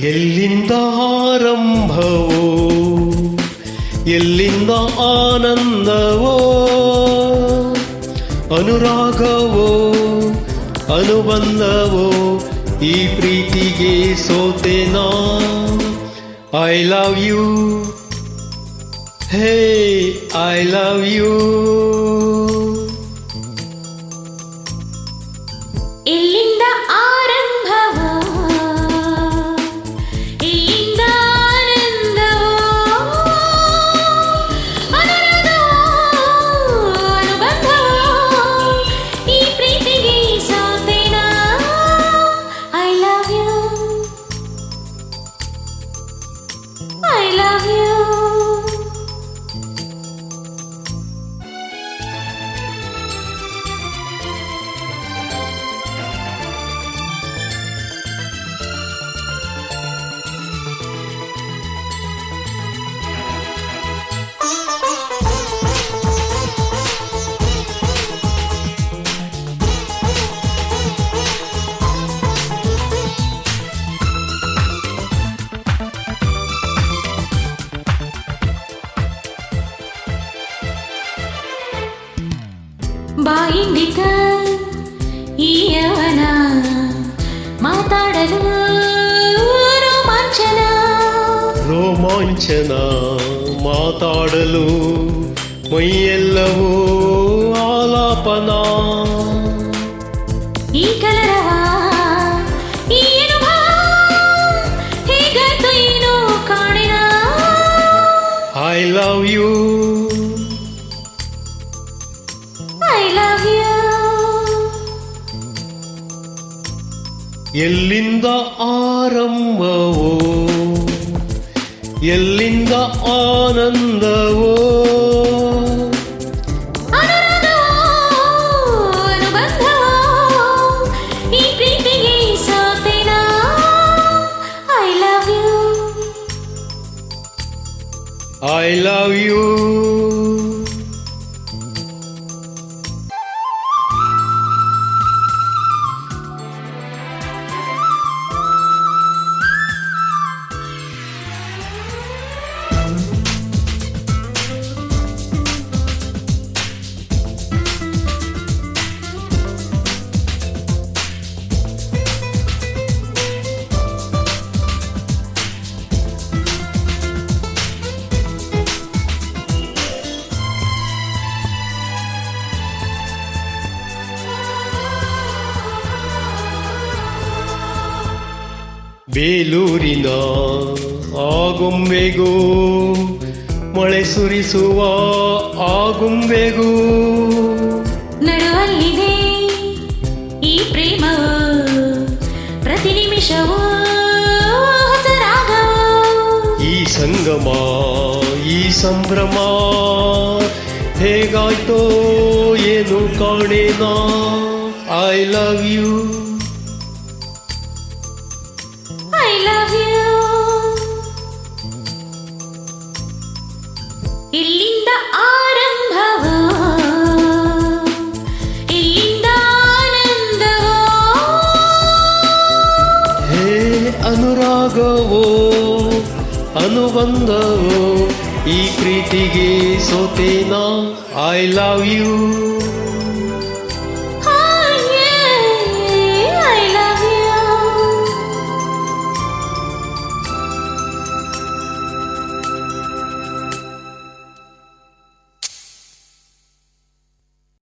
ಎಲ್ಲಿಂದ ಆರಂಭವೋ, ಎಲ್ಲಿಂದ ಆನಂದವೋ, ಅನುರಾಗವೋ, ಅನುಬಂಧವೋ, ಈ ಪ್ರೀತಿಗೆ ಸೋತೆನಾ? I love you hey I love you I love ಬಾಯಿಂಡಿಕ ಈಯವನ ಮಾತಾಡಲು ರೋಮಾಂಚನ ರೋಮಾಂಚನ ಮಾತಾಡಲು ಮೈಯೆಲ್ಲವೂ ಆಲಾಪನ ಈ ಕಲರವ ಎಲ್ಲಿಂದ ಆರಂಭವೋ ಎಲ್ಲಿಂದ ಆನಂದವೋ ಅನುಬಂಧವೋ ಈ ಪ್ರೀತಿಗೆ ಬೇಲೂರಿನ ಆಗುಂಬೆಗೂ ಮೊಳೆ ಸುರಿಸುವ ಆಗುಂಬೆಗೂ. ನಡುವಲ್ಲಿದೆ ಈ ಪ್ರೇಮ ಪ್ರತಿ ನಿಮಿಷವೂ ಈ ಸಂಗಮ ಈ ಸಂಭ್ರಮ ಹೇಗಾಯ್ತೋ ಏನು ಕಾಣೇನಾ? ಐ ಲವ್ ಯು ಅನುರಾಗವೋ ಅನುಬಂಧವೋ ಈ ಪ್ರೀತಿಗೆ ಸೋತೇನಾ? I love you